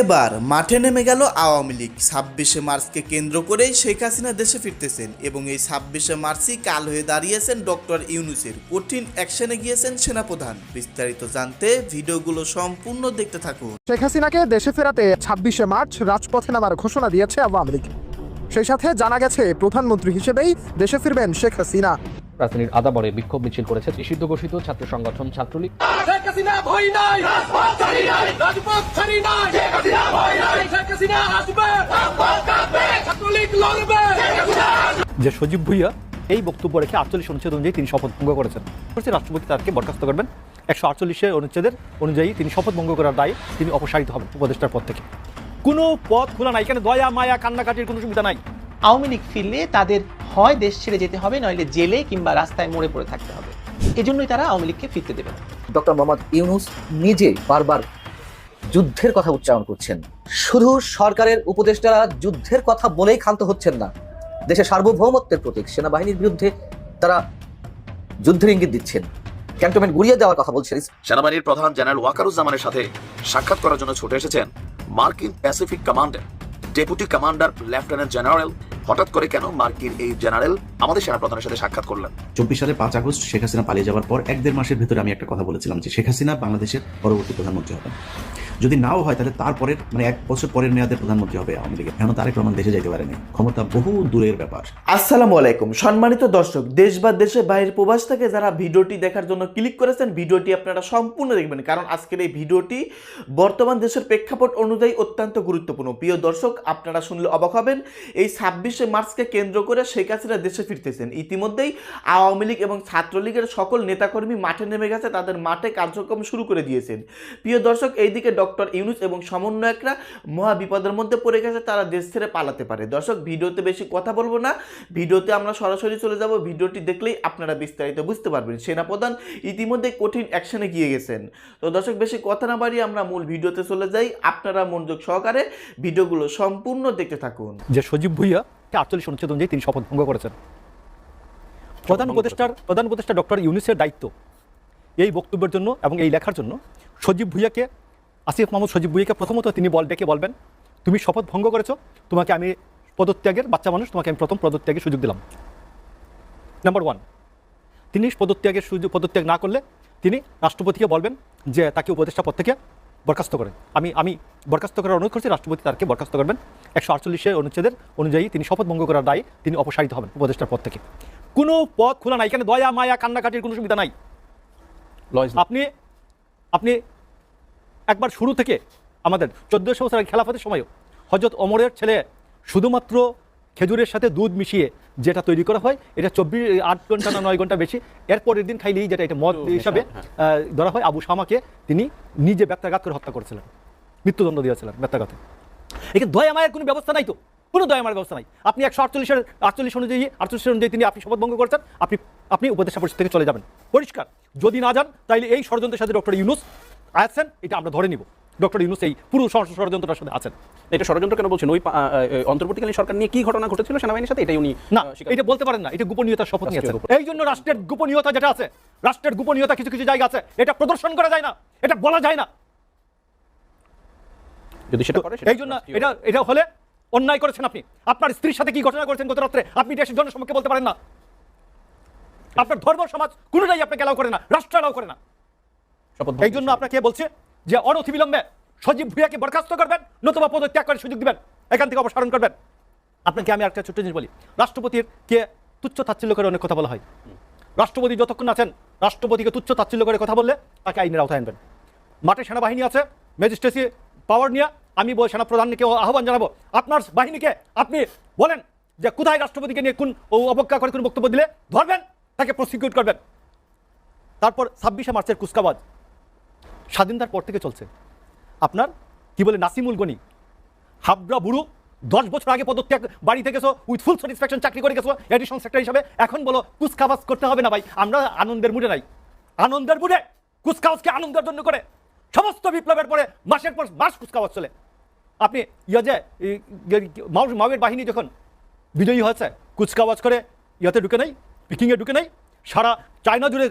এবার মাঠে নেমে গেল আওয়ামী লীগ। ছাব্বিশে মার্চকে কেন্দ্র করেই শেখ হাসিনা দেশে ফিরতেছেন এবং এই ছাব্বিশে মার্চই কাল হয়ে দাঁড়িয়েছেন ডক্টর ইউনুসের। কঠিন অ্যাকশনে গিয়েছেন সেনাপ্রধান। বিস্তারিত জানতে ভিডিওগুলো সম্পূর্ণ দেখতে থাকুন। শেখ হাসিনাকে দেশে ফেরাতে ছাব্বিশে মার্চ রাজপথে নামার ঘোষণা দিয়েছে আওয়ামী লীগ। সেই সাথে জানা গেছে, প্রধানমন্ত্রী হিসেবেই দেশে ফিরবেন শেখ হাসিনা। রাজধানীর আদাবরে বিক্ষোভ মিছিল করেছে নিষিদ্ধ ঘোষিত ছাত্র সংগঠন ছাত্রলীগ। যে সজীব ভুইয়া এই বক্তব্য রেখে আটচল্লিশ অনুচ্ছেদ অনুযায়ী তিনি শপথ ভঙ্গ করেছেন। করছে রাষ্ট্রপতি তাকে বরখাস্ত করবেন। একশো আটচল্লিশের অনুচ্ছেদের অনুযায়ী তিনি শপথ ভঙ্গ করার দায়ে তিনি অপসারিত হবেন উপদেষ্টার পদ থেকে। কোনো পথ খোলা নাই। এখানে দয়া মায়া কান্নাকাটির কোনো সুবিধা নাই। আওয়ামী লীগ ফিরলে তাদের হয় দেশ ছেড়ে যেতে হবে নইলে জেলে কিংবা রাস্তায় মরে পড়ে থাকতে হবে। এজন্যই তারা আওয়ামী লীগকে ফিরতে দেবে না। ডক্টর মোহাম্মদ ইউনুস নিজে বারবার যুদ্ধের কথা উচ্চারণ করছেন। শুধু সরকারের উপদেষ্টারা যুদ্ধের কথা বলেই ক্ষান্ত হচ্ছেন না। দেশের সার্বভৌমত্বের প্রতীক সেনাবাহিনীর বিরুদ্ধে তারা যুদ্ধের ইঙ্গিত দিচ্ছেন। ক্যান্টনমেন্ট গুড়িয়ে দেওয়ার কথা বলছেন সেনাবাহিনীর প্রধান জেনারেল ওয়াকারুজ্জামানের সাথে সাক্ষাৎ করার জন্য ছুটে এসেছেন মার্কিন Pacific commander deputy commander lieutenant general হঠাৎ করে কেন মার্কিন এই জেনারেল আমাদের সেনাপ্রধানের সাথে সাক্ষাৎ করলেন। চব্বিশ সালে পাঁচ আগস্ট শেখ হাসিনা পালিয়ে যাওয়ার পর এক দেড় মাসের ভিতরে আমি একটা কথা বলেছিলাম যে শেখ হাসিনা বাংলাদেশের পরবর্তী প্রধানমন্ত্রী হবেন। যদি নাও হয় তাহলে তারপরের মানে এক বছর পরের মেয়াদের প্রধানমন্ত্রী হবে আওয়ামী লীগের। এখন তারেক রহমান দেশে যাইতে পারেনি? ক্ষমতা বহু দূরের ব্যাপার। আসসালামু আলাইকুম। সম্মানিত দর্শক দেশ বা দেশের বাইরের প্রবাস থেকে যারা ভিডিওটি দেখার জন্য ক্লিক করেছেন ভিডিওটি আপনারা সম্পূর্ণ দেখবেন। কারণ আজকের এই ভিডিওটি বর্তমান দেশের প্রেক্ষাপট অনুযায়ী অত্যন্ত গুরুত্বপূর্ণ। প্রিয় দর্শক আপনারা শুনলে অবাক হবেন এই ছাব্বিশে মার্চকে কেন্দ্র করে শেখ হাসিনা দেশে ফিরতেছেন। ইতিমধ্যেই আওয়ামী লীগ এবং ছাত্রলীগের সকল নেতাকর্মী মাঠে নেমে গেছে, তাদের মাঠে কার্যক্রম শুরু করে দিয়েছেন। প্রিয় দর্শক, এইদিকে ডক্টর ইউনুস এবং সমন্বয়করা মহা বিপদের মধ্যে পড়ে গেছে, তারা দেশ ছেড়ে পালাতে পারে। দর্শক, ভিডিওতে বেশি কথা বলব না। ভিডিওতে আমরা সরাসরি চলে যাব। ভিডিওটি দেখলেই আপনারা বিস্তারিত বুঝতে পারবেন। সেনাপ্রধান ইতিমধ্যে কঠিন অ্যাকশনে গিয়ে গেছেন। তো দর্শক, বেশি কথা না বাড়িয়ে আমরা মূল ভিডিওতে চলে যাই। আপনারা মনোযোগ সহকারে ভিডিওগুলো সম্পূর্ণ দেখতে থাকুন। যে সজীব ভুইয়া আটচল্লিশ অনুচ্ছেদ অনুযায়ী তিনি শপথ ভঙ্গ করেছেন। প্রধান উপদেষ্টার প্রধান উপদেষ্টা ডক্টর ইউনুসের দায়িত্ব এই বক্তব্যের জন্য এবং এই লেখার জন্য সজীব ভুইয়াকে আসিফ মাহমুদ সজীব ভুইয়াকে প্রথমত তিনি বল ডেকে বলবেন তুমি শপথ ভঙ্গ করেছ তোমাকে আমি পদত্যাগের বাচ্চা মানুষ তোমাকে আমি প্রথম পদত্যাগের সুযোগ দিলাম। নাম্বার ওয়ান তিনি পদত্যাগের সুযোগ পদত্যাগ না করলে তিনি রাষ্ট্রপতিকে বলবেন যে তাকে উপদেষ্টা পদ থেকে বরখাস্ত করেন। আমি আমি বরখাস্ত করার অনুরোধ করছি রাষ্ট্রপতি তাকে বরখাস্ত করবেন। একশো আটচল্লিশের অনুচ্ছেদের অনুযায়ী তিনি শপথ ভঙ্গ করার দায়ে তিনি অপসারিত হবেন উপদেষ্টার পদ থেকে। কোনো পথ খোলা নাই। এখানে দয়া মায়া কান্নাকাটির কোনো সুবিধা নাই। আপনি আপনি একবার শুরু থেকে আমাদের চোদ্দোশো বছরের খেলাফতের সময়ও হজরত অমরের ছেলে শুধুমাত্র খেজুরের সাথে দুধ মিশিয়ে যেটা তৈরি করা হয় এটা চব্বিশ আট ঘণ্টা না নয় ঘণ্টা বেশি। এর পরের দিন খাইলেই যেটা এটা মদ হিসাবে ধরা হয় আবু শামাকে তিনি নিজে ব্যত্যাঘাত করে হত্যা করেছিলেন। মৃত্যুদণ্ড দিয়েছিলেন ব্যত্যাঘাতে এখানে দয়া মায়ের কোনো ব্যবস্থা নাই তো? কোনো দয়া মায়ের ব্যবস্থা নাই। আপনি একশো আটচল্লিশের আটচল্লিশ অনুযায়ী আটচল্লিশ অনুযায়ী তিনি আপনি শপথ ভঙ্গ করেছেন আপনি আপনি উপদেষ্টা পরিষদ থেকে চলে যাবেন। পরিষ্কার। যদি না যান তাইলে এই ষড়যন্ত্রের সাথে ডক্টর ইউনুস আছেন এটা আমরা ধরে নিব। ডক্টর ইউনুস এই পুরো ষড়- ষড়যন্ত্রটার সাথে আছেন। এটা ষড়যন্ত্র কেন বলছেন? ওই অন্তর্বর্তীকালীন সরকার নিয়ে কি ঘটনা ঘটেছিল সেনাবাহিনীর সাথে? এটাই উনি না এটা বলতে পারেন না এটা গোপনীয়তার শপথ নিয়েছেন। এই জন্য রাষ্ট্রের গোপনীয়তা যেটা আছে রাষ্ট্রের গোপনীয়তা কিছু কিছু জায়গা আছে এটা প্রদর্শন করা যায় না এটা বলা যায় না। যদি সেটা করে এই জন্য এটা এটা হলে অন্যায় করেছেন আপনি। আপনার স্ত্রীর সাথে কি ঘটনা করেছেন গত রাত্রে? আপনি দেশের জনসমক্ষে বলতে পারেন না। আপনার ধর্ম সমাজ কোনোটাই আপনাকে এলাও করে না। রাষ্ট্র এলাও করে না। এই জন্য আপনাকে বলছে যে অনতিবিলম্বে সজীব ভুইয়াকে বরখাস্ত করবেন নতুবা পদত্যাগ করার সুযোগ দিবেন এখান থেকে অপসারণ করবেন। আপনাকে আমি একটা ছোট্ট জিনিস বলি। রাষ্ট্রপতির কে তুচ্ছ তাচ্ছিল্য করে অনেক কথা বলা হয়। রাষ্ট্রপতি যতক্ষণ আছেন রাষ্ট্রপতিকে তুচ্ছ তাচ্ছিল্য করে কথা বললে তাকে আইনের আওতায় আনবেন। মাঠে সেনাবাহিনী আছে ম্যাজিস্ট্রেসি পাওয়ার নিয়ে আমি বল সেনাপ্রধানকে আহ্বান জানাব। আপনার বাহিনীকে আপনি বলেন যে কোথায় রাষ্ট্রপতিকে নিয়ে কোন অবজ্ঞা করে কোন বক্তব্য দিলে ধরবেন, তাকে প্রসিকিউট করবেন। তারপর ছাব্বিশে মার্চের কুচকাবাজ স্বাধীনতার পর থেকে চলছে। আপনার কি বলে নাসিমুল গনি, হাবড়া বুড়ো, দশ বছর আগে পদত্যাগ, বাড়ি থেকে গেছো উইথ ফুল স্যাটিসফ্যাকশন চাকরি করে গেছো এডিশন সেক্টর হিসাবে। এখন বলো কুচকাবাজ করতে হবে না ভাই, আমরা আনন্দের মুডে নাই। আনন্দের মুডে কুচকাওয়াজকে আনন্দের জন্য করে সমস্ত বিপ্লবের পরে মাসের পর মাস কুচকাওয়াজ চলে। আপনি ইয়ে যে মাউয়ের বাহিনী যখন বিজয়ী হয়েছে কুচকাওয়াজ করে ইয়াতে ঢুকে নাই পিকিংয়ে ঢুকে নাই সারা চায়না জুড়ে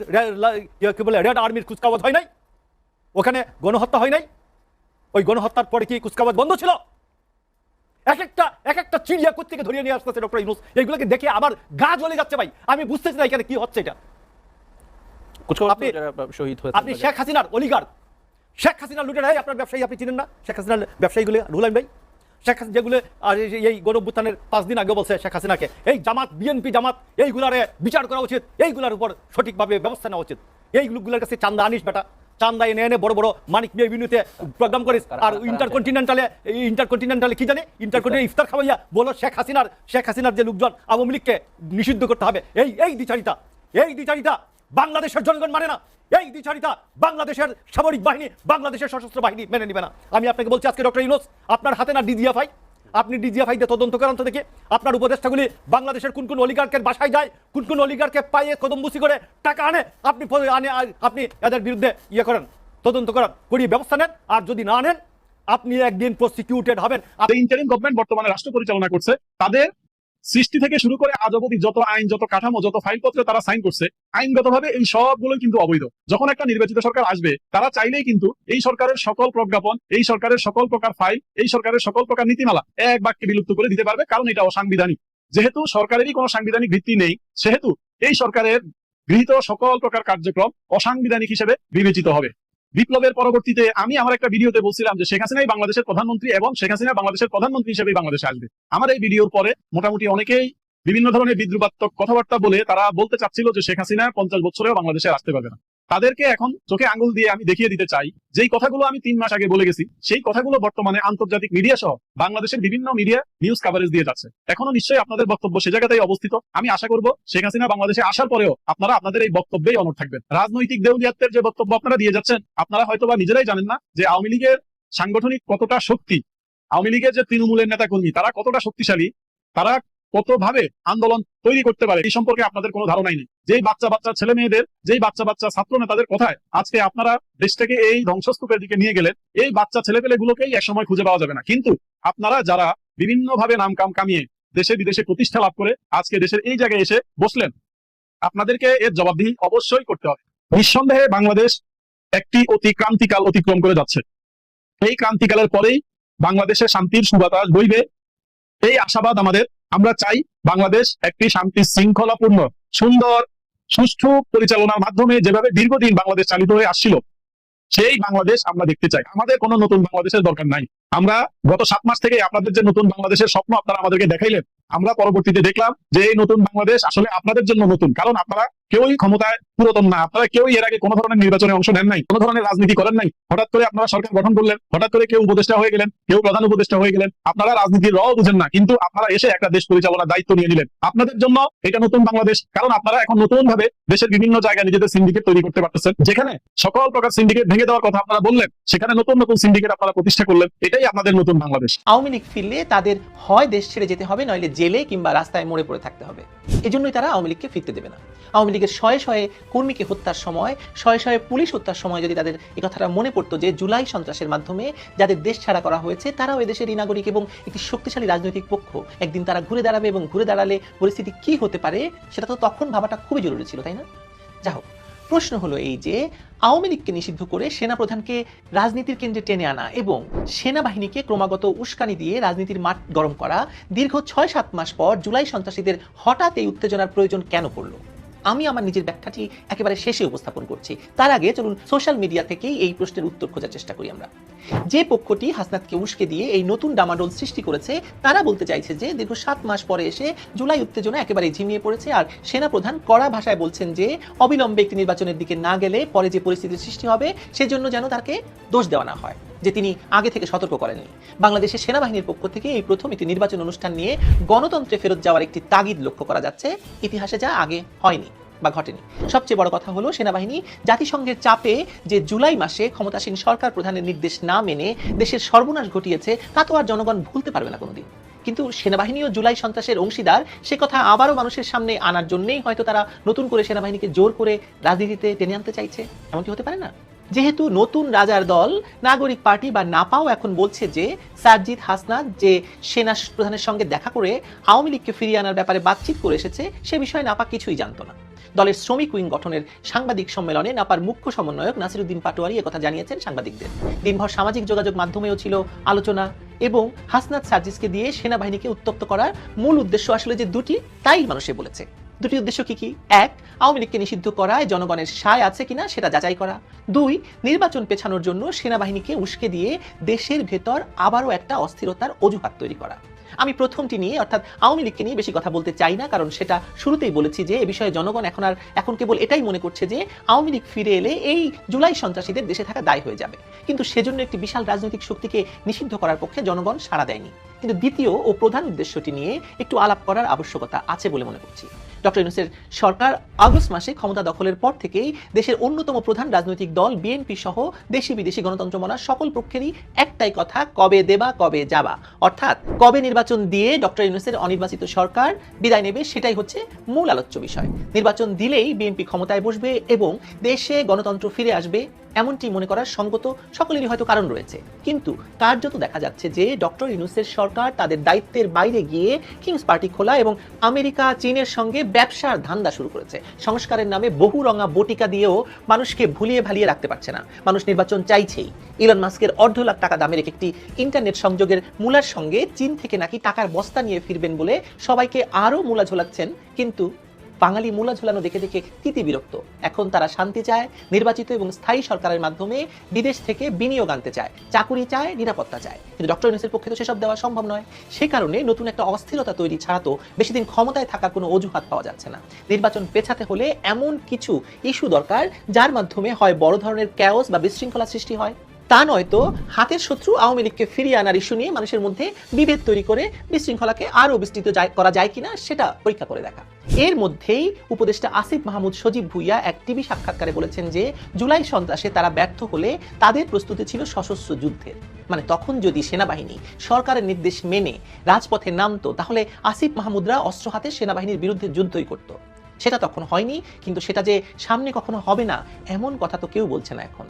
কি বলে রেড আর্মির কুচকাওয়াজ হয় নাই ওখানে গণহত্যা হয় নাই ওই গণহত্যার পরে কি কুচকাবাজ বন্ধ ছিল? এক একটা এক একটা চিড়িয়া থেকে ধরিয়ে নিয়ে আসতেছে ডক্টর ইউনুস এইগুলোকে দেখে আমার গা জ্বলে যাচ্ছে ভাই আমি বুঝতেছি না এখানে কি হচ্ছে এটা। কুচকাওয়াজ আপনি- শহীদ আপনি শেখ হাসিনার অলিগার শেখ হাসিনার লুটের হয় আপনার ব্যবসায়ী আপনি চিনেন না? শেখ হাসিনার ব্যবসায়ীগুলো রুলাইন ভাই? শেখ হাসিনা যেগুলো আর এই গণভ্যুত্থানের পাঁচ দিন আগে বলছে শেখ হাসিনাকে এই জামাত বিএনপি জামাত এইগুলারে বিচার করা উচিত এইগুলার উপর সঠিকভাবে ব্যবস্থা নেওয়া উচিত। এইগুলোর কাছে চান্দা আনিস বেটা চান্দা এনে এনে বড় বড় মানিক মিয়া বিনুতে প্রোগ্রাম করিস। আর ইন্টারকন্টিনেন্টালে ইন্টারকন্টিনেন্টালে কি জানি? ইন্টারকন্টিনেন্ট ইফতার খাওয়াইয়া বলো শেখ হাসিনার শেখ হাসিনার যে লোকজন আওয়ামী লীগকে নিষিদ্ধ করতে হবে। এই এই দ্বিচারিতা এই দ্বিচারিতা বাংলাদেশের জনগণ মানে না। এই দ্বিচারিতা বাংলাদেশের সামরিক বাহিনী, বাংলাদেশের সশস্ত্র বাহিনী মেনে নেবে না। আমি আপনাকে বলছি আজকে ডক্টর ইউনুস, আপনার হাতে না ডিজিএফআই? আপনি ডিজিএফআই দিয়ে তদন্ত করেন তো দেখি। আপনার উপদেষ্টাগুলি বাংলাদেশের কোন কোন অলিগারকের বাসায় যায়, কোন কোন অলিগারকে পাইয়ে কদমবুসি করে টাকা আনে, আপনি আনে আপনি এদের বিরুদ্ধে ইয়ে করেন, তদন্ত করেন, করিয়ে ব্যবস্থা নেন, আর যদি না নেন, আপনি একদিন প্রসিকিউটেড হবেন। ইন্টারিম গভর্নমেন্ট বর্তমানে রাষ্ট্র পরিচালনা করছে। তাদের সৃষ্টি থেকে শুরু করে আজ অবধি যত আইন, যত কাঠামো, যত ফাইলপত্র তারা সাইন করছে, আইনগতভাবে এই সবগুলো কিন্তু অবৈধ। যখন একটা নির্বাচিত সরকার আসবে, তারা চাইলেই কিন্তু এই সরকারের সকল প্রজ্ঞাপন, এই সরকারের সকল প্রকার ফাইল, এই সরকারের সকল প্রকার নীতিমালা এক বাক্যে বিলুপ্ত করে দিতে পারবে, কারণ এটা অসাংবিধানিক যেহেতু সরকারেরই কোনো সাংবিধানিক ভিত্তি নেই, সেহেতু এই সরকারের গৃহীত সকল প্রকার কার্যক্রম অসাংবিধানিক হিসেবে বিবেচিত হবে। বিপ্লবের পরবর্তীতে আমি আমার একটা ভিডিওতে বলছিলাম যে শেখ হাসিনাই বাংলাদেশের প্রধানমন্ত্রী এবং শেখ হাসিনা বাংলাদেশের প্রধানমন্ত্রী হিসেবে বাংলাদেশে আসবে। আমার এই ভিডিওর পরে মোটামুটি অনেকেই বিভিন্ন ধরনের বিদ্রুপাত্মক কথাবার্তা বলে তারা বলতে চাচ্ছিল যে শেখ হাসিনা পঞ্চাশ বছরেও বাংলাদেশে আসতে পারবে না। তাদেরকে এখন চোখে আঙ্গুল দিয়ে আমি দেখিয়ে দিতে চাই, যেই কথাগুলো আমি তিন মাস আগে বলে গেছি, সেই কথাগুলো বর্তমানে আন্তর্জাতিক মিডিয়া সহ বাংলাদেশের বিভিন্ন মিডিয়া নিউজ কাভারেজ দিয়ে যাচ্ছে। এখনও নিশ্চয়ই আপনাদের বক্তব্য সে জায়গাতেই অবস্থিত। আমি আশা করব শেখ হাসিনা বাংলাদেশে আসার পরেও আপনারা আপনাদের এই বক্তব্যেই অনর থাকবেন। রাজনৈতিক দেউলিয়াত্বের যে বক্তব্য আপনারা দিয়ে যাচ্ছেন, আপনারা হয়তো বা নিজেরাই জানেন না যে আওয়ামী লীগের সাংগঠনিক কতটা শক্তি, আওয়ামী লীগের যে তৃণমূলের নেতা কর্মী তারা কতটা শক্তিশালী, তারা কতভাবে আন্দোলন তৈরি করতে পারে, এই সম্পর্কে আপনাদের কোনো ধারণাই নেই। যেই বাচ্চা বাচ্চা ছেলে মেয়েদের, যেই বাচ্চা বাচ্চা ছাত্র নেতাদের কথায় আজকে আপনারা দেশটাকে এই ধ্বংসস্তূপের দিকে নিয়ে গেলেন এই বাচ্চা ছেলে পেলে গুলোকেই একসময় খুঁজে পাওয়া যাবে না। কিন্তু আপনারা যারা বিভিন্ন ভাবে নাম কাম কামিয়ে দেশে বিদেশে প্রতিষ্ঠা লাভ করে আজকে দেশের এই জায়গায় এসে বসলেন, আপনাদেরকে এর জবাবদিহি অবশ্যই করতে হবে। নিঃসন্দেহে বাংলাদেশ একটি অতি ক্রান্তিকাল অতিক্রম করে যাচ্ছে। এই ক্রান্তিকালের পরেই বাংলাদেশে শান্তির সুবাতাস বইবে। এই আশাবাদ আমাদের আমরা চাই বাংলাদেশ একটি শান্তি শৃঙ্খলাপূর্ণ, সুন্দর, সুষ্ঠু পরিচালনার মাধ্যমে যেভাবে দীর্ঘদিন বাংলাদেশ চালিত হয়ে আসছিল, সেই বাংলাদেশ আমরা দেখতে চাই। আমাদের কোনো নতুন বাংলাদেশের দরকার নাই। আমরা গত সাত মাস থেকে আপনাদের যে নতুন বাংলাদেশের স্বপ্ন আপনারা আমাদেরকে দেখাইলেন, আমরা পরবর্তীতে দেখলাম যে এই নতুন বাংলাদেশ আসলে আপনাদের জন্য নতুন। কারণ আপনারা কেউই ক্ষমতায় পুরাতন না। আপনারা কেউই এর আগে কোনো ধরনের নির্বাচনে অংশ নেন নাই, কোনো ধরনের রাজনীতি করেন নাই। হঠাৎ করে আপনারা সরকার গঠন করলেন, হঠাৎ করে কেউ উপদেষ্টা হয়ে গেলেন, কেউ প্রধান উপদেষ্টা হয়ে গেলেন। আপনারা রাজনীতির র বুঝেন না, কিন্তু আপনারা এসে একটা দেশ পরিচালনার দায়িত্ব নিয়ে নিলেন। আপনাদের জন্য এটা নতুন বাংলাদেশ, কারণ আপনারা এখন নতুন ভাবে দেশের বিভিন্ন জায়গায় নিজেদের সিন্ডিকেট তৈরি করতে পারতেছেন। যেখানে সকল প্রকার সিন্ডিকেট ভেঙে দেওয়ার কথা আপনারা বললেন, সেখানে নতুন নতুন সিন্ডিকেট আপনারা প্রতিষ্ঠা করলেন, এটাই আপনাদের নতুন বাংলাদেশ। আওয়ামী লীগ ফিরলে তাদের হয় দেশ ছেড়ে যেতে হবে, নইলে জেলে কিংবা রাস্তায় মরে পড়ে থাকতে হবে। এজন্যই তারা আওয়ামী লীগকে ফিরতে দেবে না। আওয়ামী লীগের শয়ে শয়ে কর্মীকে হত্যার সময়, শয়ে শয়ে পুলিশ হত্যার সময় যদি তাদের এ কথাটা মনে পড়তো যে জুলাই সন্ত্রাসের মাধ্যমে যাদের দেশ ছাড়া করা হয়েছে, তারাও এদেশের নাগরিক এবং একটি শক্তিশালী রাজনৈতিক পক্ষ। একদিন তারা ঘুরে দাঁড়াবে এবং ঘুরে দাঁড়ালে পরিস্থিতি কি হতে পারে, সেটা তো তখন ভাবাটা খুবই জরুরি ছিল, তাই না? যা হোক প্রশ্ন হলো এই যে, আওয়ামী লীগকে নিষিদ্ধ করে সেনাপ্রধানকে রাজনীতির কেন্দ্রে টেনে আনা এবং সেনাবাহিনীকে ক্রমাগত উস্কানি দিয়ে রাজনীতির মাঠ গরম করা, দীর্ঘ ছয় সাত মাস পর জুলাই সন্ত্রাসীদের হঠাৎ এই উত্তেজনার প্রয়োজন কেন পড়ল? আমি আমার নিজের ব্যাখ্যাটি একেবারে শেষে উপস্থাপন করছি। তার আগে চলুন সোশ্যাল মিডিয়া থেকেই এই প্রশ্নের উত্তর খোঁজার চেষ্টা করি আমরা। যে পক্ষটি হাসনাতকে উস্কে দিয়ে এই নতুন ডামাডোল সৃষ্টি করেছে, তারা বলতে চাইছে যে দীর্ঘ সাত মাস পরে এসে জুলাই উত্তেজনা একেবারে ঝিমিয়ে পড়েছে আর সেনাপ্রধান কড়া ভাষায় বলছেন যে, অবিলম্বে একটি নির্বাচনের দিকে না গেলে পরে যে পরিস্থিতির সৃষ্টি হবে, সেজন্য যেন তাকে দোষ দেওয়া না হয়। যে তিনি আগে থেকে সতর্ক করেননি। বাংলাদেশের সেনাবাহিনীর পক্ষ থেকে এই প্রথম একটি নির্বাচন অনুষ্ঠান নিয়ে গণতন্ত্রে ফেরত যাওয়ার একটি তাগিদ লক্ষ্য করা যাচ্ছে। ইতিহাসে যা আগে হয়নি বা ঘটেনি। সবচেয়ে বড় কথা হলো, সেনাবাহিনী জাতিসংঘের চাপে যে জুলাই মাসে ক্ষমতাসীন সরকার প্রধানের নির্দেশ না মেনে দেশের সর্বনাশ ঘটিয়েছে, তা তো আর জনগণ ভুলতে পারবে না কোনোদিন। কিন্তু সেনাবাহিনী ও জুলাই সন্ত্রাসের অংশীদার, সে কথা আবারও মানুষের সামনে আনার জন্যেই হয়তো তারা নতুন করে সেনাবাহিনীকে জোর করে রাজনীতিতে টেনে আনতে চাইছে। এমনকি হতে পারে না? যেহেতু নতুন রাজার দল, নাগরিক পার্টি বা নাপাও এখন বলছে যে, সারজিৎ হাসনাত যে সেনা প্রধানের সঙ্গে দেখা করে আওয়ামী লীগকে ফিরিয়ে আনার ব্যাপারে বাতচিত করে এসেছে, সে বিষয়ে নাপা কিছুই জানতো না। দলের শ্রমিক উইং গঠনের সাংবাদিক সম্মেলনে নাপার মুখ্য সমন্বয়ক নাসিরুদ্দিন পাটোয়ারি একথা জানিয়েছেন সাংবাদিকদের। দিনভর সামাজিক যোগাযোগ মাধ্যমেও ছিল আলোচনা এবং হাসনাত সার্জিসকে দিয়ে সেনাবাহিনীকে উত্তপ্ত করার মূল উদ্দেশ্য আসলে যে দুটি, তাই মানুষে বলেছে। দুটি উদ্দেশ্য কি কি? এক, আওয়ামী লীগকে নিষিদ্ধ করায় জনগণের সায় আছে কিনা সেটা যাচাই করা। দুই, নির্বাচন পেছানোর জন্য সেনাবাহিনীকে উস্কে দিয়ে দেশের ভেতর আবারও একটা অস্থিরতার অজুহাত তৈরি করা। আমি প্রথমটি নিয়ে, অর্থাৎ আওয়ামী লীগকে নিয়ে বেশি কথা বলতে চাই না, কারণ সেটা শুরুতেই বলেছি যে এ বিষয়ে জনগণ এখন আর, এখন কেবল এটাই মনে করছে যে আওয়ামী লীগ ফিরে এলে এই জুলাই সন্ত্রাসীদের দেশে থাকা দায় হয়ে যাবে। কিন্তু সেজন্য একটি বিশাল রাজনৈতিক শক্তিকে নিষিদ্ধ করার পক্ষে জনগণ সাড়া দেয়নি। কিন্তু দ্বিতীয় ও প্রধান উদ্দেশ্যটি নিয়ে একটু আলাপ করার আবশ্যকতা আছে বলে মনে করছি। ডক্টর ইউনুসের সরকার আগস্ট মাসে ক্ষমতা দখলের পর থেকেই দেশের অন্যতম প্রধান রাজনৈতিক দল বিএনপি সহ দেশি বিদেশি গণতন্ত্র মানা সকল পক্ষেরই একটাই কথা, কবে দেবা, কবে যাবা। অর্থাৎ কবে নির্বাচন দিয়ে ডক্টর ইউনুসের অনির্বাচিত সরকার বিদায় নেবে সেটাই হচ্ছে মূল আলোচ্য বিষয়। নির্বাচন দিলেই বিএনপি ক্ষমতায় বসবে এবং দেশে গণতন্ত্র ফিরে আসবে এমনটি মনে করার সঙ্গত সকলেরই হয়তো কারণ রয়েছে। কিন্তু কার্যত দেখা যাচ্ছে যে ডক্টর ইউনুসের সরকার তাদের দায়িত্বের বাইরে গিয়ে কিংস পার্টি খোলা এবং আমেরিকা, চীনের সঙ্গে ব্যবসার ধান্দা শুরু করেছে। সংস্কারের নামে বহু রঙা বটিকা দিয়েও মানুষকে ভুলিয়ে ভালিয়ে রাখতে পারছে না। মানুষ নির্বাচন চাইছেই। ইলন মাস্কের অর্ধ লাখ টাকা দামের একটি ইন্টারনেট সংযোগের মূলার সঙ্গে চীন থেকে নাকি টাকার বস্তা নিয়ে ফিরবেন বলে সবাইকে আরও মূলা ঝোলাচ্ছেন কিন্তু বাঙালি মূলা ঝোলানো দেখে দেখে তিতি বিরক্ত। এখন তারা শান্তি চায়, নির্বাচিত এবং স্থায়ী সরকারের মাধ্যমে বিদেশ থেকে বিনিয়োগ আনতে চায়, চাকুরি চায়, নিরাপত্তা চায়। কিন্তু ডক্টর ইউনুসের পক্ষে তো সেসব দেওয়া সম্ভব নয়। সে কারণে নতুন একটা অস্থিরতা তৈরি ছাড়া তো বেশি দিন ক্ষমতায় থাকার কোনো অজুহাত পাওয়া যাচ্ছে না। নির্বাচন পেছাতে হলে এমন কিছু ইস্যু দরকার, যার মাধ্যমে হয় বড় ধরনের ক্যাওস বা বিশৃঙ্খলা সৃষ্টি হয়। তা নয়তো হাতের শত্রু আওয়ামী লীগকে ফিরিয়ে আনার ইস্যু নিয়ে মানুষের মধ্যে বিভেদ তৈরি করে বিশৃঙ্খলাকে আরও বিস্তৃত করা যায় কিনা সেটা পরীক্ষা করে দেখা। এর মধ্যেই উপদেষ্টা আসিফ মাহমুদ সজীব ভুইয়া এক টিভি সাক্ষাৎকারে বলেছেন যে, জুলাই সন্ত্রাসে তারা ব্যর্থ হলে তাদের প্রস্তুতি ছিল সশস্ত্র যুদ্ধের। মানে তখন যদি সেনাবাহিনী সরকারের নির্দেশ মেনে রাজপথে নামতো, তাহলে আসিফ মাহমুদরা অস্ত্র হাতে সেনাবাহিনীর বিরুদ্ধে যুদ্ধই করত। সেটা তখন হয়নি, কিন্তু সেটা যে সামনে কখনো হবে না, এমন কথা তো কেউ বলছে না এখন।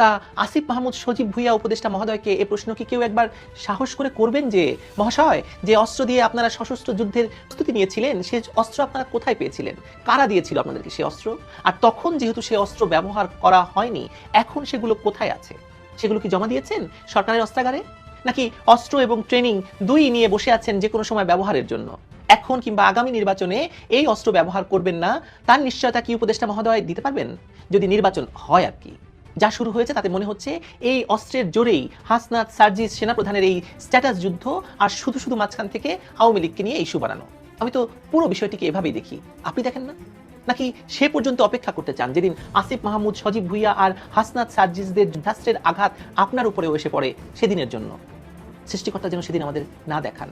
তা আসিফ মাহমুদ সজীব ভুইয়া, উপদেষ্টা মহোদয়কে এ প্রশ্ন কি কেউ একবার সাহস করে করবেন যে, মহাশয়, যে অস্ত্র দিয়ে আপনারা সশস্ত্র যুদ্ধের প্রস্তুতি নিয়েছিলেন, সে অস্ত্র আপনারা কোথায় পেয়েছিলেন? কারা দিয়েছিল আপনাদেরকে সে অস্ত্র? আর তখন যেহেতু সে অস্ত্র ব্যবহার করা হয়নি, এখন সেগুলো কোথায় আছে? সেগুলো কি জমা দিয়েছেন সরকারের অস্ত্রাগারে? নাকি অস্ত্র এবং ট্রেনিং দুই নিয়ে বসে আছেন যে কোনো সময় ব্যবহারের জন্য? এখন কিংবা আগামী নির্বাচনে এই অস্ত্র ব্যবহার করবেন না, তার নিশ্চয়তা কি উপদেষ্টা মহোদয় দিতে পারবেন? যদি নির্বাচন হয় আর কি। যা শুরু হয়েছে তাতে মনে হচ্ছে এই অস্ত্রের জোরেই হাসনাত সার্জিস সেনাপ্রধানের এই স্ট্যাটাস যুদ্ধ আর শুধু শুধু মাঝখান থেকে আওয়ামী লীগকে নিয়ে ইস্যু বানানো। আমি তো পুরো বিষয়টিকে এভাবেই দেখি। আপনি দেখেন না? নাকি সে পর্যন্ত অপেক্ষা করতে চান যেদিন আসিফ মাহমুদ, সজীব ভুইয়া আর হাসনাত সার্জিসদের যুদ্ধাস্ত্রের আঘাত আপনার উপরেও এসে পড়ে সেদিনের জন্য? সৃষ্টিকর্তা যেন সেদিন আমাদের না দেখান।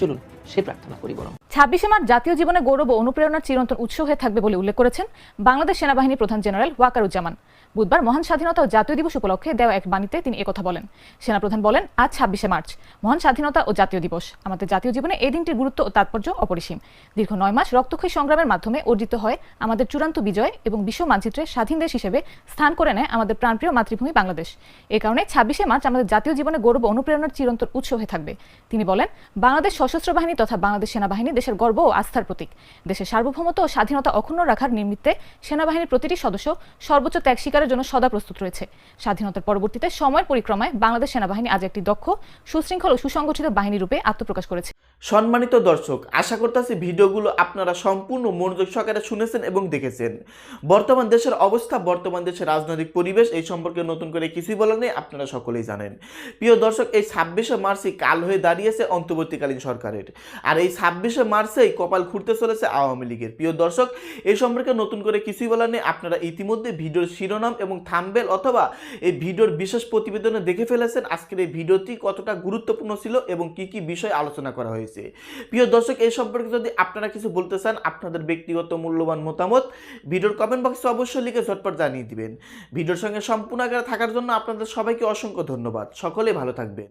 চলুন সে প্রার্থনা করি বরং। ছাব্বিশে মার্চ জাতীয় জীবনে গৌরব ও অনুপ্রেরণার চিরন্তন উৎস হয়ে থাকবে বলে উল্লেখ করেছেন বাংলাদেশ সেনাবাহিনীর প্রধান জেনারেল ওয়াকারুজ্জামান। বুধবার মহান স্বাধীনতা ও জাতীয় দিবস উপলক্ষে দেওয়া এক বাণীতে তিনি একথা বলেন। সেনাপ্রধান বলেন, আজ ছাব্বিশে মার্চ, মহান স্বাধীনতা ও জাতীয় দিবস। আমাদের জাতীয় জীবনে এই দিনটির গুরুত্ব ও তাৎপর্য অপরিসীম। দীর্ঘ নয় মাস রক্তক্ষয়ী সংগ্রামের মাধ্যমে অর্জিত হয় আমাদের চূড়ান্ত বিজয় এবং বিশ্ব মানচিত্রে স্বাধীন দেশ হিসেবে স্থান করে নেয় আমাদের প্রাণপ্রিয় মাতৃভূমি বাংলাদেশ। এ কারণে ছাব্বিশে মার্চ আমাদের জাতীয় জীবনে গৌরব অনুপ্রেরণার চিরন্তন উৎস হয়ে থাকবে। তিনি বলেন, বাংলাদেশ সশস্ত্র বাহিনী তথা বাংলাদেশ সেনাবাহিনী দেশের গর্ব ও আস্থার প্রতীক। দেশের সার্বভৌমত্ব ও স্বাধীনতা অক্ষুণ্ণ রাখার নিমিত্তে সেনাবাহিনীর প্রতিটি সদস্য সর্বোচ্চ ত্যাগ স্বীকারের জন্য সদা প্রস্তুত রয়েছে। স্বাধীনতার পরবর্তীতে সময়ের পরিক্রমায় বাংলাদেশ সেনাবাহিনী আজ একটি দক্ষ, সুশৃঙ্খল ও সুসংগঠিত বাহিনী রূপে আত্মপ্রকাশ করেছে। সম্মানিত দর্শক, আশা করতেছি ভিডিওগুলো আপনারা সম্পূর্ণ মনোযোগ সহকারে শুনেছেন এবং দেখেছেন। বর্তমান দেশের অবস্থা, বর্তমান দেশের রাজনৈতিক পরিবেশ, এই সম্পর্কে নতুন করে কিছুই বলার নেই, আপনারা সকলেই জানেন। প্রিয় দর্শক, এই ছাব্বিশে মার্চই কাল হয়ে দাঁড়িয়েছে অন্তর্বর্তীকালীন সরকারের। আর এই ছাব্বিশে মার্চেই কপাল খুঁড়তে চলেছে আওয়ামী লীগের। প্রিয় দর্শক, এই সম্পর্কে নতুন করে কিছুই বলার নেই, আপনারা ইতিমধ্যে ভিডিওর শিরোনাম এবং থাম্বেল অথবা এই ভিডিওর বিশেষ প্রতিবেদনে দেখে ফেলেছেন আজকের এই ভিডিওটি কতটা গুরুত্বপূর্ণ ছিল এবং কি কি বিষয় আলোচনা করা হয়েছে। প্রিয় দর্শক এই সম্পর্কে যদি আপনারা কিছু বলতে চান, আপনাদের ব্যক্তিগত মূল্যবান মতামত ভিডিওর কমেন্ট বক্সে অবশ্যই লিখে ঝটপট জানিয়ে দিবেন। ভিডিওর সঙ্গে সম্পূর্ণ আকারে থাকার জন্য আপনাদের সবাইকে অসংখ্য ধন্যবাদ। সকলে ভালো থাকবেন।